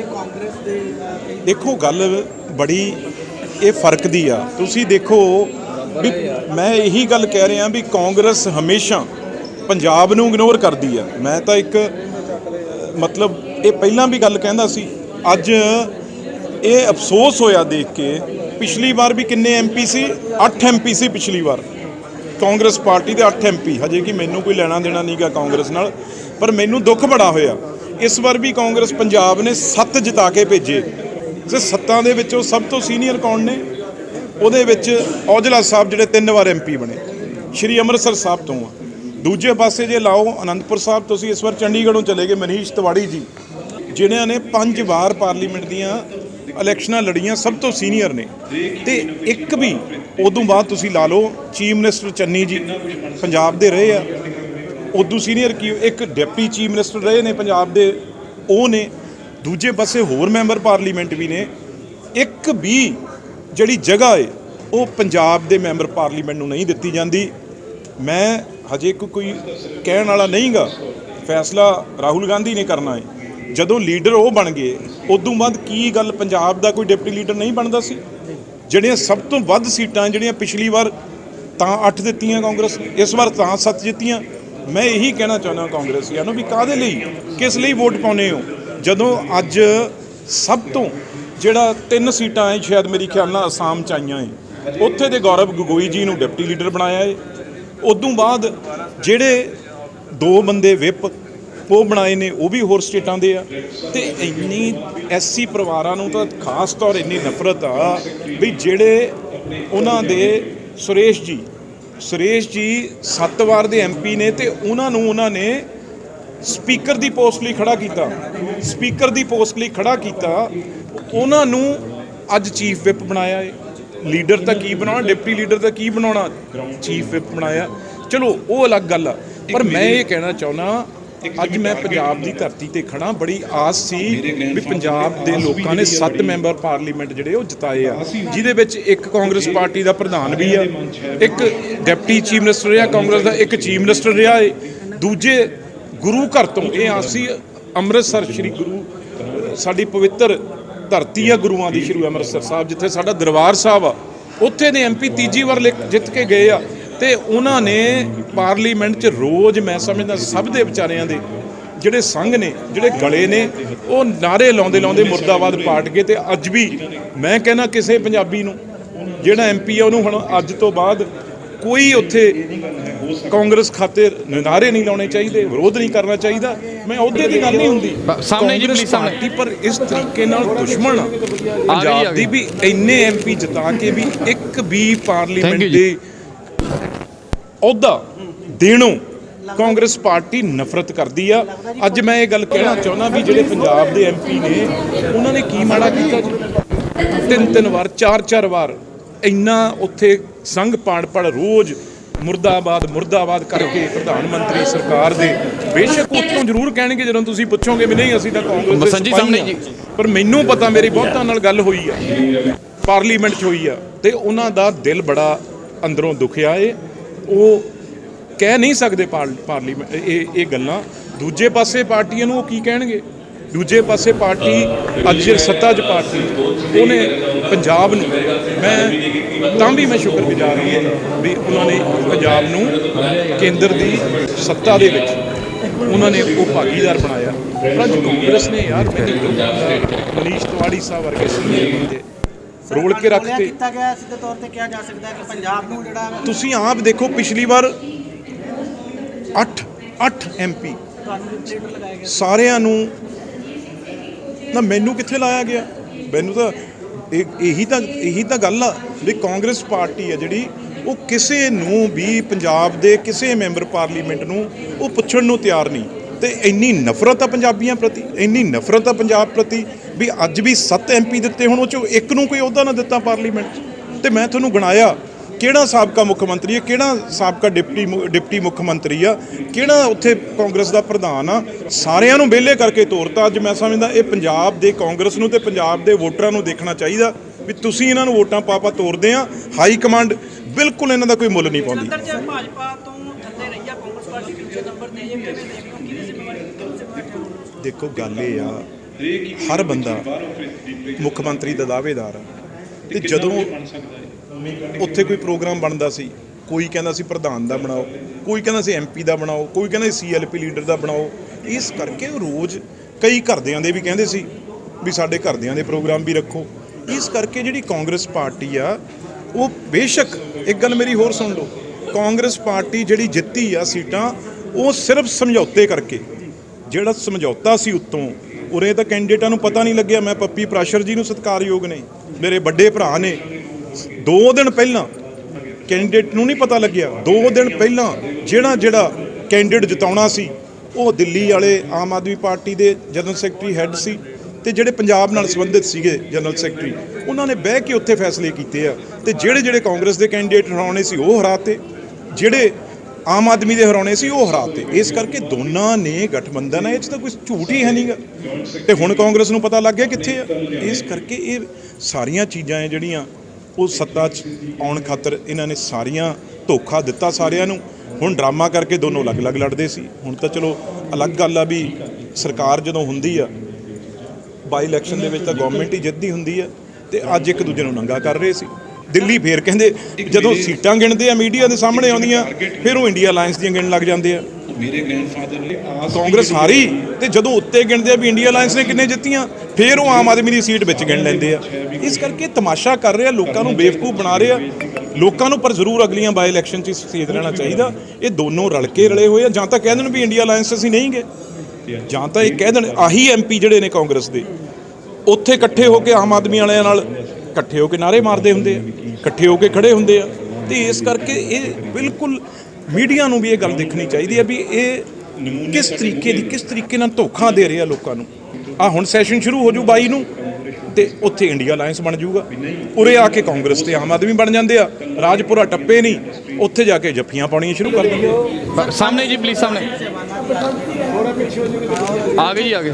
ਜਿਹੜੇ ਕਾਂਗਰਸ ਦੇ ਦੇਖੋ, ਗੱਲ ਬੜੀ, ਇਹ ਫ਼ਰਕ ਦੀ ਆ। ਤੁਸੀਂ ਦੇਖੋ ਵੀ ਮੈਂ ਇਹੀ ਗੱਲ ਕਹਿ ਰਿਹਾ ਵੀ ਕਾਂਗਰਸ ਹਮੇਸ਼ਾ ਪੰਜਾਬ ਨੂੰ ਇਗਨੋਰ ਕਰਦੀ ਆ। ਮੈਂ ਤਾਂ ਇੱਕ, ਮਤਲਬ ਇਹ ਪਹਿਲਾਂ ਵੀ ਗੱਲ ਕਹਿੰਦਾ ਸੀ, ਅੱਜ ਇਹ ਅਫਸੋਸ ਹੋਇਆ ਦੇਖ ਕੇ, ਪਿਛਲੀ ਵਾਰ ਵੀ ਕਿੰਨੇ ਐਮਪੀ ਸੀ? 8 ਐਮਪੀ ਸੀ ਪਿਛਲੀ ਵਾਰ। ਕਾਂਗਰਸ ਪਾਰਟੀ ਦੇ 8 ਐਮਪੀ ਹਜੇ ਕਿ ਮੈਨੂੰ ਕੋਈ ਲੈਣਾ ਦੇਣਾ ਨਹੀਂਗਾ ਕਾਂਗਰਸ ਨਾਲ, ਪਰ ਮੈਨੂੰ ਦੁੱਖ ਬੜਾ ਹੋਇਆ। ਇਸ ਵਾਰ ਵੀ ਕਾਂਗਰਸ ਪੰਜਾਬ ਨੇ 7 ਜਿਤਾ ਕੇ ਭੇਜੇ। ਤੇ ਸੱਤਾਂ ਦੇ ਵਿੱਚੋਂ ਸਭ ਤੋਂ ਸੀਨੀਅਰ ਕੌਣ ਨੇ? ਉਹਦੇ ਵਿੱਚ ਔਜਲਾ ਸਾਹਿਬ ਜਿਹੜੇ ਤਿੰਨ ਵਾਰ ਐਮਪੀ ਬਣੇ। ਸ਼੍ਰੀ ਅੰਮ੍ਰਿਤਸਰ ਸਾਹਿਬ ਤੋਂ ਆ। ਦੂਜੇ ਪਾਸੇ ਜੇ ਲਾਓ, ਅਨੰਦਪੁਰ ਸਾਹਿਬ ਤੁਸੀਂ ਇਸ ਵਾਰ ਚੰਡੀਗੜ੍ਹੋਂ ਚਲੇ ਗਏ, ਮਨੀਸ਼ ਤਿਵਾੜੀ ਜੀ, ਜਿਨ੍ਹਾਂ ਨੇ ਪੰਜ ਵਾਰ ਪਾਰਲੀਮੈਂਟ ਦੀਆਂ ਇਲੈਕਸ਼ਨਾਂ ਲੜੀਆਂ, ਸਭ ਤੋਂ ਸੀਨੀਅਰ ਨੇ। ਤੇ ਇੱਕ ਵੀ, ਉਦੋਂ ਬਾਅਦ ਤੁਸੀਂ ਲਾ ਲਓ, ਚੀਫ ਮਿਨਿਸਟਰ ਚੰਨੀ ਜੀ ਪੰਜਾਬ ਦੇ ਰਹੇ ਆ। ਉਦੋਂ ਸੀਨੀਅਰ ਕੀ ਇੱਕ ਡਿਪਟੀ ਚੀਫ ਮਿਨਿਸਟਰ ਰਹੇ ਨੇ ਪੰਜਾਬ ਦੇ, ਉਹ ਨੇ। ਦੂਜੇ ਪਾਸੇ ਹੋਰ ਮੈਂਬਰ ਪਾਰਲੀਮੈਂਟ ਵੀ ਨੇ। ਇੱਕ ਵੀ ਜਿਹੜੀ ਜਗ੍ਹਾ ਹੈ ਉਹ ਪੰਜਾਬ ਦੇ ਮੈਂਬਰ ਪਾਰਲੀਮੈਂਟ ਨੂੰ ਨਹੀਂ ਦਿੱਤੀ ਜਾਂਦੀ। ਮੈਂ ਹਜੇ ਕੋ ਕੋਈ ਕਹਿਣ ਵਾਲਾ ਨਹੀਂਗਾ। ਫੈਸਲਾ ਰਾਹੁਲ ਗਾਂਧੀ ਨੇ ਕਰਨਾ ਹੈ ਜਦੋਂ ਲੀਡਰ ਉਹ ਬਣ ਗਏ, ਉਦੋਂ ਬਾਅਦ ਕੀ ਗੱਲ ਪੰਜਾਬ ਦਾ ਕੋਈ ਡਿਪਟੀ ਲੀਡਰ ਨਹੀਂ ਬਣਦਾ ਸੀ? ਜਿਹੜੀਆਂ ਸਭ ਤੋਂ ਵੱਧ ਸੀਟਾਂ ਜਿਹੜੀਆਂ ਪਿਛਲੀ ਵਾਰ ਤਾਂ 8 ਦਿੱਤੀਆਂ ਕਾਂਗਰਸ ਇਸ ਵਾਰ ਤਾਂ 7 ਜਿੱਤੀਆਂ। ਮੈਂ ਇਹੀ ਕਹਿਣਾ ਚਾਹੁੰਦਾ ਕਾਂਗਰਸੀਆਂ ਨੂੰ ਵੀ ਕਾਦੇ ਲਈ, ਕਿਸ ਲਈ ਵੋਟ ਪਾਉਨੇ ਹੋ? ਜਦੋਂ ਅੱਜ ਸਭ ਤੋਂ ਜਿਹੜਾ ਤਿੰਨ ਸੀਟਾਂ ਹੈ ਸ਼ਾਇਦ ਮੇਰੀ ਖਿਆਲ ਨਾਲ ਅਸਾਮ ਚ ਆਈਆਂ ਏ ਉੱਥੇ ਦੇ ਗੌਰਵ ਗਗੋਈ ਜੀ ਨੂੰ ਡਿਪਟੀ ਲੀਡਰ ਬਣਾਇਆ ਏ। ਉਦੋਂ ਬਾਅਦ ਜਿਹੜੇ ਦੋ ਬੰਦੇ ਵਿਪ, ਉਹ ਬਣਾਏ ਨੇ, ਉਹ ਵੀ ਹੋਰ ਸਟੇਟਾਂ ਦੇ ਆ। ਤੇ ਇੰਨੀ ਐਸਸੀ ਪਰਿਵਾਰਾਂ ਨੂੰ ਤਾਂ ਖਾਸ ਤੌਰ ਇੰਨੀ ਨਫ਼ਰਤ ਆ ਵੀ ਜਿਹੜੇ ਉਹਨਾਂ ਦੇ ਸੁਰੇਸ਼ ਜੀ ਸੁਰੇਸ਼ ਜੀ ਸੱਤ ਵਾਰ ਦੇ ਐਮਪੀ ਨੇ ਤੇ ਉਹਨਾਂ ਨੂੰ ਉਹਨਾਂ ਨੇ ਸਪੀਕਰ ਦੀ ਪੋਸਟ ਲਈ ਖੜਾ ਕੀਤਾ। ਸਪੀਕਰ ਦੀ ਪੋਸਟ ਲਈ ਖੜਾ ਕੀਤਾ। ਉਹਨਾਂ ਨੂੰ ਅੱਜ ਚੀਫ ਵਿਪ ਬਣਾਇਆ ਏ। ਲੀਡਰ ਤਾਂ ਕੀ ਬਣਾਉਣਾ? ਡਿਪਟੀ ਲੀਡਰ ਤਾਂ ਕੀ ਬਣਾਉਣਾ? ਚੀਫ ਵਿਪ ਬਣਾਇਆ। ਚਲੋ ਉਹ ਅਲੱਗ ਗੱਲ ਆ। ਪਰ ਮੈਂ ਇਹ ਕਹਿਣਾ ਚਾਹੁੰਦਾ ਅੱਜ ਮੈਂ ਪੰਜਾਬ ਦੀ ਧਰਤੀ ਤੇ ਖੜਾ ਬੜੀ ਆਸ ਸੀ ਵੀ ਪੰਜਾਬ ਦੇ ਲੋਕਾਂ ਨੇ 7 ਮੈਂਬਰ ਪਾਰਲੀਮੈਂਟ ਜਿਹੜੇ ਉਹ ਜਿਤਾਏ ਆ ਜਿਹਦੇ ਵਿੱਚ ਇੱਕ ਕਾਂਗਰਸ ਪਾਰਟੀ ਦਾ ਪ੍ਰਧਾਨ ਵੀ ਆ ਇੱਕ ਡਿਪਟੀ ਚੀਫ ਮਿਨਿਸਟਰ ਰਿਹਾ ਕਾਂਗਰਸ ਦਾ ਇੱਕ ਚੀਫ ਮਿਨਿਸਟਰ ਰਿਹਾ ਏ। ਦੂਜੇ ਗੁਰੂ ਘਰ ਤੋਂ ਇਹ ਆਸੀ ਅੰਮ੍ਰਿਤਸਰ ਸ੍ਰੀ ਗੁਰੂ ਸਾਡੀ ਪਵਿੱਤਰ ਧਰਤੀ ਆ ਗੁਰੂਆਂ ਦੀ ਸ਼੍ਰੀ ਅੰਮ੍ਰਿਤਸਰ ਸਾਹਿਬ ਜਿੱਥੇ ਸਾਡਾ ਦਰਬਾਰ ਸਾਹਿਬ ਆ ਉੱਥੇ ਦੇ ਐਮਪੀ ਤੀਜੀ ਵਾਰ ਜਿੱਤ ਕੇ ਗਏ ਆ। ਤੇ ਉਹਨਾਂ ਨੇ ਪਾਰਲੀਮੈਂਟ 'ਚ ਰੋਜ਼ ਮੈਂ ਸਮਝਦਾ ਸਭ ਦੇ ਵਿਚਾਰਿਆਂ ਦੇ ਜਿਹੜੇ ਸੰਘ ਨੇ ਜਿਹੜੇ ਗਲੇ ਨੇ ਉਹ ਨਾਰੇ ਲਾਉਂਦੇ ਲਾਉਂਦੇ ਮੁਰਦਾਬਾਦ ਪਾਟ ਗਏ ਤੇ ਅੱਜ ਵੀ ਮੈਂ ਕਹਿੰਦਾ ਕਿਸੇ ਪੰਜਾਬੀ ਨੂੰ ਜਿਹੜਾ ਐਮਪੀ ਆ ਉਹਨੂੰ ਹੁਣ ਅੱਜ ਤੋਂ ਬਾਅਦ ਕੋਈ ਉੱਥੇ ਕਾਂਗਰਸ ਖਾਤੇ ਨਾਰੇ ਨਹੀਂ ਲਾਉਣੇ ਚਾਹੀਦੇ ਵਿਰੋਧ ਨਹੀਂ ਕਰਨਾ ਚਾਹੀਦਾ ਮੈਂ ਉਹਦੇ ਦੀ ਗੱਲ ਨਹੀਂ ਹੁੰਦੀ ਸਾਹਮਣੇ ਜੀ, please ਸਾਹਮਣੇ। ਪਰ ਇਸ ਤਰੀਕੇ ਨਾਲ ਦੁਸ਼ਮਣ ਪੰਜਾਬ ਦੀ ਵੀ ਇੰਨੇ ਐਮਪੀ ਜਿਤਾ ਕੇ ਵੀ ਇੱਕ ਵੀ ਪਾਰਲੀਮੈਂਟ। ਦੇ ਅਹੁਦਾ ਦੇਣੋਂ ਕਾਂਗਰਸ ਪਾਰਟੀ ਨਫ਼ਰਤ ਕਰਦੀ ਆ। ਅੱਜ ਮੈਂ ਇਹ ਗੱਲ ਕਹਿਣਾ ਚਾਹੁੰਦਾ ਵੀ ਜਿਹੜੇ ਪੰਜਾਬ ਦੇ ਐਮਪੀ ਨੇ ਉਹਨਾਂ ਨੇ ਕੀ ਮਾੜਾ ਕੀਤਾ ਜੀ? ਤਿੰਨ ਤਿੰਨ ਵਾਰ ਚਾਰ ਚਾਰ ਵਾਰ ਇੰਨਾ ਉੱਥੇ ਸੰਘ ਪਾੜ ਪੜ ਰੋਜ਼ ਮੁਰਦਾਬਾਦ ਮੁਰਦਾਬਾਦ ਕਰਕੇ ਪ੍ਰਧਾਨ ਮੰਤਰੀ ਸਰਕਾਰ ਦੇ ਬੇਸ਼ੱਕ ਉੱਤੋਂ ਜ਼ਰੂਰ ਕਹਿਣਗੇ ਜਦੋਂ ਤੁਸੀਂ ਪੁੱਛੋਗੇ ਵੀ ਨਹੀਂ ਅਸੀਂ ਤਾਂ ਕਾਂਗਰਸ ਦੇ ਸੰਜੀ ਸਿਪਾਹੀ ਸਾਹਮਣੇ। ਪਰ ਮੈਨੂੰ ਪਤਾ ਮੇਰੀ ਬਹੁਤਾਂ ਨਾਲ ਗੱਲ ਹੋਈ ਆ। ਪਾਰਲੀਮੈਂਟ 'ਚ ਹੋਈ ਆ। ਤੇ ਉਹਨਾਂ ਦਾ ਦਿਲ ਬੜਾ ਅੰਦਰੋਂ ਦੁਖਿਆ ਏ। ਉਹ ਕਹਿ ਨਹੀਂ ਸਕਦੇ ਪਾਰ- ਪਾਰਲੀਮੈਂਟ ਇਹ ਇਹ ਗੱਲਾਂ। ਦੂਜੇ ਪਾਸੇ ਪਾਰਟੀਆਂ ਨੂੰ ਉਹ ਕੀ ਕਹਿਣਗੇ? ਦੂਜੇ ਪਾਸੇ ਪਾਰਟੀ ਅੱਜ ਜਿਹੜੀ ਸੱਤਾ 'ਚ ਪਾਰਟੀ, ਉਹਨੇ ਪੰਜਾਬ ਨੂੰ ਮੈਂ ਤਾਂ ਵੀ ਮੈਂ ਸ਼ੁਕਰਗੁਜ਼ਾਰ ਹਾਂ ਵੀ ਉਹਨਾਂ ਨੇ ਪੰਜਾਬ ਨੂੰ ਕੇਂਦਰ ਦੀ ਸੱਤਾ ਦੇ ਵਿੱਚ ਉਹਨਾਂ ਨੇ ਉਹ ਭਾਗੀਦਾਰ ਬਣਾਇਆ। ਪਰ ਅੱਜ ਕਾਂਗਰਸ ਨੇ ਯਾਰ ਮੈਨੂੰ ਮਨੀਸ਼ ਤਿਵਾੜੀ ਸਾਹਿਬ ਵਰਗੇ ਸੀਨੀਅਰ ਬੰਦੇ ਰੋਲ ਕੇ ਰੱਖਤੇ। ਕੀਤਾ ਗਿਆ ਸਿੱਧੇ ਤੌਰ ਤੇ ਕਿਹਾ ਜਾ ਸਕਦਾ ਹੈ ਕਿ ਪੰਜਾਬ ਨੂੰ ਜਿਹੜਾ ਤੁਸੀਂ ਆਪ ਦੇਖੋ ਪਿਛਲੀ ਵਾਰ 8 8 ਐਮਪੀ ਤੁਹਾਨੂੰ ਲੀਡਰ ਲਗਾਇਆ ਗਿਆ ਸਾਰਿਆਂ ਨੂੰ ਨਾ ਮੈਨੂੰ ਕਿੱਥੇ ਲਾਇਆ ਗਿਆ? ਮੈਨੂੰ ਤਾਂ ਇਹ ਇਹੀ ਤਾਂ ਇਹੀ ਤਾਂ ਗੱਲ ਆ ਵੀ ਕਾਂਗਰਸ ਪਾਰਟੀ ਆ ਜਿਹੜੀ ਉਹ ਕਿਸੇ ਨੂੰ ਵੀ ਪੰਜਾਬ ਦੇ ਕਿਸੇ ਮੈਂਬਰ ਪਾਰਲੀਮੈਂਟ ਨੂੰ ਉਹ ਪੁੱਛਣ ਨੂੰ ਤਿਆਰ ਨਹੀਂ। ਤੇ ਇੰਨੀ ਨਫ਼ਰਤ ਆ ਪੰਜਾਬੀਆਂ ਪ੍ਰਤੀ, ਇੰਨੀ ਨਫ਼ਰਤ ਆ ਪੰਜਾਬ ਪ੍ਰਤੀ ਵੀ ਅੱਜ ਵੀ 7 ਐਮਪੀ ਦਿੱਤੇ ਹੁਣ, ਉਹ ਚੋਂ ਇੱਕ ਨੂੰ ਕੋਈ ਅਹੁਦਾ ਨਾ ਦਿੱਤਾ ਪਾਰਲੀਮੈਂਟ 'ਚ। ਤੇ ਮੈਂ ਤੁਹਾਨੂੰ ਗਣਾਇਆ ਕਿਹੜਾ ਸਾਬਕਾ ਮੁੱਖ ਮੰਤਰੀ ਹੈ ਕਿਹੜਾ ਸਾਬਕਾ ਡਿਪਟੀ ਡਿਪਟੀ ਮੁੱਖ ਮੰਤਰੀ ਆ, ਕਿਹੜਾ ਉੱਥੇ ਕਾਂਗਰਸ ਦਾ ਪ੍ਰਧਾਨ ਆ, ਸਾਰਿਆਂ ਨੂੰ ਵਿਹਲੇ ਕਰਕੇ ਤੋਰਤਾ ਅੱਜ ਮੈਂ ਸਮਝਦਾ, ਇਹ ਪੰਜਾਬ ਦੇ ਕਾਂਗਰਸ ਨੂੰ ਤੇ ਪੰਜਾਬ ਦੇ ਵੋਟਰਾਂ ਨੂੰ ਦੇਖਣਾ ਚਾਹੀਦਾ ਵੀ ਤੁਸੀਂ ਇਹਨਾਂ ਨੂੰ ਵੋਟਾਂ ਪਾਪਾ ਤੋਰਦੇ ਆ, ਹਾਈ ਕਮਾਂਡ ਬਿਲਕੁਲ ਇਹਨਾਂ ਦਾ ਕੋਈ ਮੁੱਲ ਨਹੀਂ ਪਾਉਂਦੀ। ਭਾਜਪਾ ਤੋਂ ਥੱਲੇ ਰਹੀ ਆ ਕਾਂਗਰਸ ਪਾਰਟੀ ਦੂਜੇ ਨੰਬਰ ਤੇ ਇਹ ਦੇਖੋ ਗੱਲ ਇਹ ਆ ਹਰ ਬੰਦਾ ਮੁੱਖ ਮੰਤਰੀ ਦਾ ਦਾਅਵੇਦਾਰ ਆ। ਤੇ ਜਦੋਂ ਉੱਥੇ ਕੋਈ ਪ੍ਰੋਗਰਾਮ ਬਣਦਾ ਸੀ ਕੋਈ ਕਹਿੰਦਾ ਸੀ ਪ੍ਰਧਾਨ ਦਾ ਬਣਾਓ ਕੋਈ ਕਹਿੰਦਾ ਸੀ ਐਮਪੀ ਦਾ ਬਣਾਓ ਕੋਈ ਕਹਿੰਦਾ ਸੀ ਸੀਐਲਪੀ ਲੀਡਰ ਦਾ ਬਣਾਓ ਇਸ ਕਰਕੇ ਉਹ ਰੋਜ਼ ਕਈ ਘਰਦਿਆਂ ਦੇ ਵੀ ਕਹਿੰਦੇ ਸੀ ਵੀ ਸਾਡੇ ਘਰਦਿਆਂ ਦੇ ਪ੍ਰੋਗਰਾਮ ਵੀ ਰੱਖੋ। ਇਸ ਕਰਕੇ ਜਿਹੜੀ ਕਾਂਗਰਸ ਪਾਰਟੀ ਆ ਉਹ ਬੇਸ਼ੱਕ ਇੱਕ ਗੱਲ ਮੇਰੀ ਹੋਰ ਸੁਣ ਲਓ ਕਾਂਗਰਸ ਪਾਰਟੀ ਜਿਹੜੀ ਜਿੱਤੀ ਆ ਸੀਟਾਂ ਉਹ ਸਿਰਫ ਸਮਝੌਤੇ ਕਰਕੇ ਜਿਹੜਾ ਸਮਝੌਤਾ ਸੀ ਉੱਤੋਂ, ਉਰੇ ਤਾਂ ਕੈਂਡੀਡੇਟਾਂ ਨੂੰ ਪਤਾ ਨਹੀਂ ਲੱਗਿਆ, ਮੈਂ ਪੱਪੀ ਪ੍ਰਾਸ਼ਰ ਜੀ ਨੂੰ ਸਤਿਕਾਰਯੋਗ ਨੇ, ਮੇਰੇ ਵੱਡੇ ਭਰਾ ਨੇ। ਦੋ ਦਿਨ ਪਹਿਲਾਂ ਕੈਂਡੀਡੇਟ ਨੂੰ ਨਹੀਂ ਪਤਾ ਲੱਗਿਆ, ਦੋ ਦਿਨ ਪਹਿਲਾਂ ਜਿਹੜਾ ਜਿਹੜਾ ਕੈਂਡੀਡੇਟ ਜਿਤਾਉਣਾ ਸੀ, ਉਹ ਦਿੱਲੀ ਵਾਲੇ ਆਮ ਆਦਮੀ ਪਾਰਟੀ ਦੇ ਜਨਰਲ ਸੈਕਟਰੀ ਹੈੱਡ ਸੀ ਤੇ ਜਿਹੜੇ ਪੰਜਾਬ ਨਾਲ ਸੰਬੰਧਿਤ ਸੀਗੇ ਜਨਰਲ ਸੈਕਟਰੀ ਉਹਨਾਂ ਨੇ ਬਹਿ ਕੇ ਉੱਥੇ ਫੈਸਲੇ ਕੀਤੇ ਆ ਤੇ ਜਿਹੜੇ ਜਿਹੜੇ ਕਾਂਗਰਸ ਦੇ ਕੈਂਡੀਡੇਟ ਹਰਾਉਣੇ ਸੀ, ਉਹ ਹਰਾਤੇ। ਜਿਹੜੇ ਆਮ ਆਦਮੀ ਦੇ ਹਰਾਉਣੇ ਸੀ, ਉਹ ਹਰਾਤੇ। ਇਸ ਕਰਕੇ ਦੋਨਾਂ ਨੇ ਗਠਬੰਧਨ ਹੈ, ਇਹ 'ਚ ਤਾਂ ਕੋਈ ਝੂਠ ਹੀ ਹੈ ਨਹੀਂਗਾ ਤੇ ਹੁਣ ਕਾਂਗਰਸ ਨੂੰ ਪਤਾ ਲੱਗ ਗਿਆ ਕਿੱਥੇ ਆ। ਇਸ ਕਰਕੇ ਇਹ ਸਾਰੀਆਂ ਚੀਜ਼ਾਂ ਹੈ ਜਿਹੜੀਆਂ ਉਹ ਸੱਤਾ 'ਚ ਆਉਣ ਖਾਤਰ ਇਹਨਾਂ ਨੇ ਸਾਰੀਆਂ ਧੋਖਾ ਦਿੱਤਾ ਸਾਰਿਆਂ ਨੂੰ। ਹੁਣ ਡਰਾਮਾ ਕਰਕੇ ਦੋਨੋਂ ਅਲੱਗ-ਅਲੱਗ ਲੜਦੇ ਸੀ। ਹੁਣ ਤਾਂ ਚਲੋ, ਅਲੱਗ ਗੱਲ ਆ ਵੀ ਸਰਕਾਰ ਜਦੋਂ ਹੁੰਦੀ ਆ ਬਾਈ ਇਲੈਕਸ਼ਨ ਦੇ ਵਿੱਚ ਤਾਂ ਗਵਰਨਮੈਂਟ ਹੀ ਜਿੱਤਦੀ ਹੁੰਦੀ ਆ, ਤੇ ਅੱਜ ਇੱਕ ਦੂਜੇ ਨੂੰ ਨੰਗਾ ਕਰ ਰਹੇ ਸੀ। ਦਿੱਲੀ ਫੇਰ ਕਹਿੰਦੇ ਜਦੋਂ ਸੀਟਾਂ ਗਿਣਦੇ ਆ ਮੀਡੀਆ ਦੇ ਸਾਹਮਣੇ ਆਉਂਦੀਆਂ ਫਿਰ ਉਹ ਇੰਡੀਆ ਅਲਾਈਅੰਸ ਦੀਆਂ ਗਿਣਨ ਲੱਗ ਜਾਂਦੇ ਆ। ਮੇਰੇ ਗ੍ਰੈਂਡਫਾਦਰ ਨੇ ਕਾਂਗਰਸ ਹਾਰੀ ਤੇ ਜਦੋਂ ਉੱਤੇ ਗਿਣਦੇ ਆ ਵੀ ਇੰਡੀਆ ਅਲਾਈਅੰਸ ਨੇ ਕਿੰਨੇ ਜਿੱਤੀਆਂ ਫਿਰ ਉਹ ਆਮ ਆਦਮੀ ਦੀ ਸੀਟ ਵਿੱਚ ਗਿਣ ਲੈਂਦੇ ਆ। ਇਸ ਕਰਕੇ ਤਮਾਸ਼ਾ ਕਰ ਰਹੇ ਲੋਕਾਂ ਨੂੰ ਬੇਵਕੂਫ ਬਣਾ ਰਹੇ। ਆ ਲੋਕਾਂ ਨੂੰ ਪਰ ਜ਼ਰੂਰ ਅਗਲੀਆਂ ਬਾਈ ਇਲੈਕਸ਼ਨ 'ਚ ਸੇਧ ਲੈਣਾ ਚਾਹੀਦਾ। ਇਹ ਦੋਨੋਂ ਰਲ ਕੇ ਰਲੇ ਹੋਏ ਆ ਜਾਂ ਤਾਂ ਕਹਿ ਦੇਣ ਵੀ ਇੰਡੀਆ ਅਲਾਈਅੰਸ ਅਸੀਂ ਨਹੀਂ ਗਏ ਜਾਂ ਤਾਂ ਇਹ ਕਹਿ ਦੇਣ ਆਹੀ ਐਮਪੀ ਜਿਹੜੇ ਨੇ ਕਾਂਗਰਸ ਦੇ। ਉੱਥੇ ਇਕੱਠੇ ਹੋ ਕੇ ਆਮ ਆਦਮੀ ਵਾਲਿਆਂ ਨਾਲ ਇਕੱਠੇ ਹੋ ਕੇ ਨਾਰੇ ਮਾਰਦੇ ਹੁੰਦੇ ਆ, ਇਕੱਠੇ ਹੋ ਕੇ ਖੜੇ ਹੁੰਦੇ ਆ। ਤੇ ਇਸ ਕਰਕੇ ਇਹ ਬਿਲਕੁਲ ਮੀਡੀਆ ਨੂੰ ਵੀ ਇਹ ਗੱਲ ਦੇਖਣੀ ਚਾਹੀਦੀ ਹੈ ਵੀ ਇਹ ਕਿਸ ਤਰੀਕੇ ਦੀ, ਕਿਸ ਤਰੀਕੇ ਨਾਲ ਧੋਖਾ ਦੇ ਰਿਹਾ ਲੋਕਾਂ ਨੂੰ। ਆ ਹੁਣ ਸੈਸ਼ਨ ਸ਼ੁਰੂ ਹੋ ਜੂ 22 ਨੂੰ, ਤੇ ਉੱਥੇ ਇੰਡੀਆ ਅਲਾਈਅੰਸ ਬਣ ਜਾਊਗਾ ਉਰੇ ਆ ਕੇ ਕਾਂਗਰਸ ਤੇ ਆਮ ਆਦਮੀ ਬਣ ਜਾਂਦੇ ਆ, ਰਾਜਪੁਰਾ ਟੱਪੇ ਨਹੀਂ, ਉੱਥੇ ਜਾ ਕੇ ਜੱਫੀਆਂ ਪਾਉਣੀਆਂ ਸ਼ੁਰੂ ਕਰ ਦਿੰਦੇ ਸਾਹਮਣੇ ਜੀ ਪਲੀਜ਼ ਸਾਹਮਣੇ। ਆ ਗਏ ਆ ਗਏ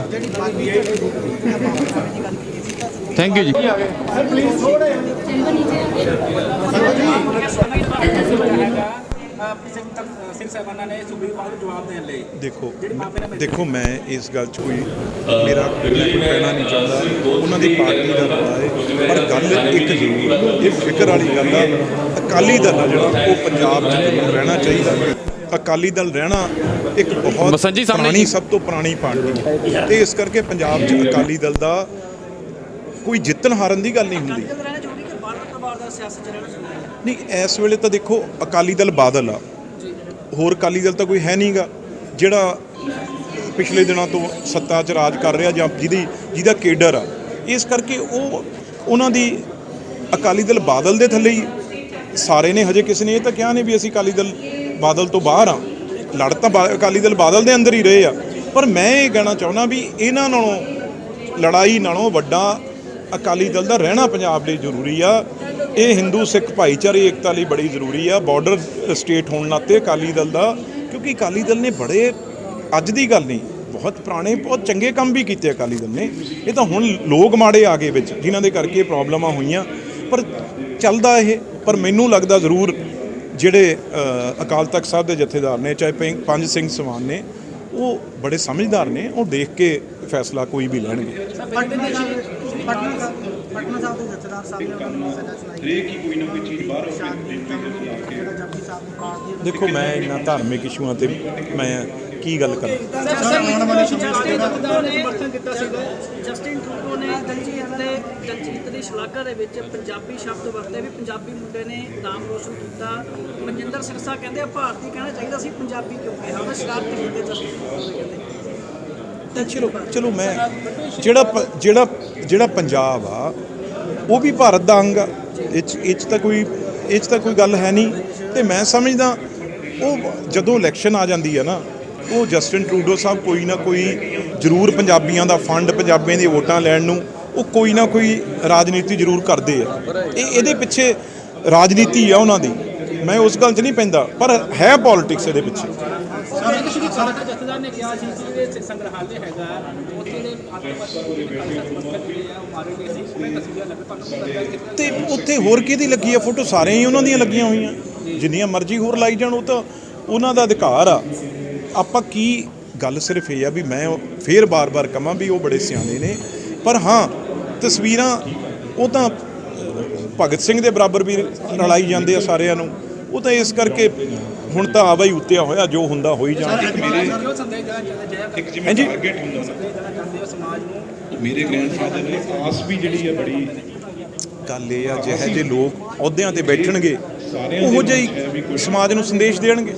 ਥੈਂਕ ਯੂ ਜੀ। ਦੇਖੋ ਦੇਖੋ ਮੈਂ ਇਸ ਗੱਲ 'ਚ ਕੋਈ ਮੇਰਾ ਕਹਿਣਾ ਨਹੀਂ ਚਾਹੁੰਦਾ। ਉਹਨਾਂ ਦੀ ਪਾਰਟੀ ਦਾ ਰੌਲਾ ਹੈ। ਪਰ ਗੱਲ ਇੱਕ ਜ਼ਰੂਰ ਇਹ ਫਿਕਰ ਵਾਲੀ ਗੱਲ ਆ। ਅਕਾਲੀ ਦਲ ਆ ਜਿਹੜਾ ਉਹ ਪੰਜਾਬ 'ਚ ਰਹਿਣਾ ਚਾਹੀਦਾ। ਅਕਾਲੀ ਦਲ ਰਹਿਣਾ ਇੱਕ ਬਹੁਤ ਪੁਰਾਣੀ। ਸਭ ਤੋਂ ਪੁਰਾਣੀ ਪਾਰਟੀ ਹੈ। ਤੇ ਇਸ ਕਰਕੇ ਪੰਜਾਬ 'ਚ ਅਕਾਲੀ ਦਲ ਦਾ ਕੋਈ ਜਿੱਤਣ ਹਾਰਨ ਦੀ ਗੱਲ ਨਹੀਂ ਹੁੰਦੀ। ਨਹੀਂ ਇਸ ਵੇਲੇ ਤਾਂ ਦੇਖੋ ਅਕਾਲੀ ਦਲ ਬਾਦਲ ਆ। ਹੋਰ ਅਕਾਲੀ ਦਲ ਤਾਂ ਕੋਈ ਹੈ ਨਹੀਂਗਾ। ਜਿਹੜਾ ਪਿਛਲੇ ਦਿਨਾਂ ਤੋਂ ਸੱਤਾ 'ਚ ਰਾਜ ਕਰ ਰਿਹਾ ਜਾਂ ਜਿਹਦੀ ਜਿਹਦਾ ਕੇਡਰ ਆ। ਇਸ ਕਰਕੇ ਉਹ ਉਹਨਾਂ ਦੀ ਅਕਾਲੀ ਦਲ ਬਾਦਲ ਦੇ ਥੱਲੇ ਹੀ ਸਾਰੇ ਨੇ ਹਜੇ ਕਿਸੇ ਨੇ ਇਹ ਤਾਂ ਕਿਹਾ ਨਹੀਂ ਵੀ ਅਸੀਂ ਅਕਾਲੀ ਦਲ ਬਾਦਲ ਤੋਂ ਬਾਹਰ ਆ। ਲੜ ਤਾਂ ਅਕਾਲੀ ਦਲ ਬਾਦਲ ਦੇ ਅੰਦਰ ਹੀ ਰਹੇ ਆ। ਪਰ ਮੈਂ ਇਹ ਕਹਿਣਾ ਚਾਹੁੰਦਾ ਵੀ ਇਹਨਾਂ ਨਾਲੋਂ ਲੜਾਈ ਨਾਲੋਂ ਵੱਡਾ ਅਕਾਲੀ ਦਲ ਦਾ ਰਹਿਣਾ ਪੰਜਾਬ ਲਈ ਜ਼ਰੂਰੀ ਆ। ਇਹ ਹਿੰਦੂ, ਸਿੱਖ ਭਾਈਚਾਰੇ, ਏਕਤਾ ਲਈ ਬੜੀ ਜ਼ਰੂਰੀ ਆ। ਬਾਰਡਰ ਸਟੇਟ ਹੋਣ ਨਾਤੇ ਅਕਾਲੀ ਦਲ ਦਾ, ਕਿਉਂਕਿ ਅਕਾਲੀ ਦਲ ਨੇ ਬੜੇ, ਅੱਜ ਦੀ ਗੱਲ ਨਹੀਂ, ਬਹੁਤ ਪੁਰਾਣੇ, ਬਹੁਤ ਚੰਗੇ ਕੰਮ ਵੀ ਕੀਤੇ ਅਕਾਲੀ ਦਲ ਨੇ। ਇਹ ਤਾਂ ਹੁਣ ਲੋਕ ਮਾੜੇ ਆ ਗਏ ਵਿੱਚ, ਜਿਨ੍ਹਾਂ ਦੇ ਕਰਕੇ ਪ੍ਰੋਬਲਮਾਂ ਹੋਈਆਂ। ਪਰ ਚੱਲਦਾ ਇਹ, ਪਰ ਮੈਨੂੰ ਲੱਗਦਾ ਜ਼ਰੂਰ ਜਿਹੜੇ ਅਕਾਲ ਤਖਤ ਸਾਹਿਬ ਦੇ ਜਥੇਦਾਰ ਨੇ, ਚਾਹੇ ਪੰਜ- ਪੰਜ ਸਿੰਘ ਸਵਾਨ ਨੇ ਉਹ ਬੜੇ ਸਮਝਦਾਰ ਨੇ ਉਹ ਦੇਖ ਕੇ ਫੈਸਲਾ ਕੋਈ ਵੀ ਲੈਣਗੇ। ਪਟਨਾ ਸਾਹਿਬ ਪਟਨਾ ਸਾਹਿਬ ਪਟਨਾ ਸਾਹਿਬ ਦੇ ਜਥੇਦਾਰ ਸਾਹਿਬ ਨੇ ਉਹਨਾਂ ਨੂੰ ਸਜ਼ਾ ਸੁਣਾਈ। ਹਰੇਕ ਹੀ ਕੋਈ ਨਾ ਕੋਈ ਚੀਜ਼ ਬਾਹਰ ਸ਼ਾਦੀ ਜਿਹੜਾ ਜਪਜੀ ਸਾਹਿਬ ਨੂੰ ਕਾਟ ਦੀ ਦੇਖੋ ਮੈਂ ਇਹਨਾਂ ਧਾਰਮਿਕ ਇਸ਼ੂਆਂ ਤੇ ਮੈਂ ਕੀ ਗੱਲ ਕਰਾਂ ਸਮਰਥਨ ਕੀਤਾ ਸੀਗਾ। ਜਸਟਿਨ ਟਰੂਡੋ ਨੇ ਦਲਜੀਤ ਦੇ ਦਲਜੀਤ ਦੀ ਸ਼ਲਾਘਾ ਦੇ ਵਿੱਚ ਪੰਜਾਬੀ ਸ਼ਬਦ ਵਰਤੇ ਵੀ ਪੰਜਾਬੀ ਮੁੰਡੇ ਨੇ ਨਾਮ ਰੋਸ਼ਨ ਕੀਤਾ। ਮਨਜਿੰਦਰ ਸਿਰਸਾ ਕਹਿੰਦੇ ਆ ਭਾਰਤੀ ਕਹਿਣਾ ਚਾਹੀਦਾ ਸੀ ਪੰਜਾਬੀ ਕਿਉਂ ਕਿਹਾ? ਉਹਦਾ ਸ਼ਰਾਰਤੀ ਹੁੰਦੇ ਜਸਟਿਨ ਟਰੂਡੋ ਦੇ ਕਹਿੰਦੇ। ਤਾਂ ਚਲੋ ਚਲੋ ਮੈਂ ਜਿਹੜਾ ਜਿਹੜਾ ਜਿਹੜਾ ਪੰਜਾਬ ਆ ਉਹ ਵੀ ਭਾਰਤ ਦਾ ਅੰਗ ਆ। ਇਹ ਇਹ ਤਾਂ ਕੋਈ ਇਹ ਤਾਂ ਕੋਈ ਗੱਲ ਹੈ ਨਹੀਂ। ਤੇ ਮੈਂ ਸਮਝਦਾ ਉਹ ਜਦੋਂ ਇਲੈਕਸ਼ਨ ਆ ਜਾਂਦੀ ਹੈ ਨਾ ਉਹ ਜਸਟਿਨ ਟਰੂਡੋ ਸਾਹਿਬ ਕੋਈ ਨਾ ਕੋਈ ਜ਼ਰੂਰ ਪੰਜਾਬੀਆਂ ਦਾ ਫੰਡ, ਪੰਜਾਬੀਆਂ ਦੀ ਵੋਟਾਂ ਲੈਣ ਨੂੰ ਉਹ ਕੋਈ ਨਾ ਕੋਈ ਰਾਜਨੀਤੀ ਜ਼ਰੂਰ ਕਰਦੇ ਆ। ਇਹ ਇਹਦੇ ਪਿੱਛੇ ਰਾਜਨੀਤੀ ਆ ਉਹਨਾਂ ਦੀ। ਮੈਂ ਉਸ ਗੱਲ 'ਚ ਨਹੀਂ ਪੈਂਦਾ, ਪਰ ਹੈ ਪੋਲਿਟਿਕਸ ਇਹਦੇ ਪਿੱਛੇ। ਜਥੇਦਾਰ ਤੇ ਉੱਥੇ ਹੋਰ ਕਿਹਦੀ ਲੱਗੀ ਆ? ਫੋਟੋ ਸਾਰਿਆਂ ਹੀ ਉਹਨਾਂ ਦੀਆਂ ਲੱਗੀਆਂ ਹੋਈਆਂ। ਜਿੰਨੀਆਂ ਮਰਜ਼ੀ ਹੋਰ ਲਾਈ ਜਾਣ, ਉਹ ਤਾਂ ਉਹਨਾਂ ਦਾ ਅਧਿਕਾਰ ਆ। ਆਪਾਂ ਕੀ ਗੱਲ ਸਿਰਫ ਇਹ ਆ ਵੀ ਮੈਂ ਉਹ ਫੇਰ ਬਾਰ-ਬਾਰ ਕਹਾਂ ਵੀ ਉਹ ਬੜੇ ਸਿਆਣੇ ਨੇ। ਪਰ ਹਾਂ ਤਸਵੀਰਾਂ ਉਹ ਤਾਂ ਭਗਤ ਸਿੰਘ ਦੇ ਬਰਾਬਰ ਵੀ ਰਲਾਈ ਜਾਂਦੇ ਆ ਸਾਰਿਆਂ ਨੂੰ। ਉਹ ਤਾਂ ਇਸ ਕਰਕੇ ਹੁਣ ਤਾਂ ਆਵਾ ਹੀ ਉੱਤਿਆ ਹੋਇਆ ਜੋ ਹੁੰਦਾ ਹੋਈ ਜਾਣਾ। ਇੱਕ ਜਿਵੇਂ। ਟਾਰਗੇਟ ਹੁੰਦਾ ਨਾ। ਮੇਰੇ ਗ੍ਰੈਂਡਫਾਦਰ ਨੇ ਆਸ ਵੀ ਜਿਹੜੀ ਹੈ ਬੜੀ ਗੱਲ ਇਹ ਆ ਜਿਹੇ ਜਿਹੇ ਲੋਕ ਅਹੁਦਿਆਂ ਤੇ ਬੈਠਣਗੇ ਉਹੋ ਜਿਹੀ ਸਮਾਜ ਨੂੰ ਸੰਦੇਸ਼ ਦੇਣਗੇ।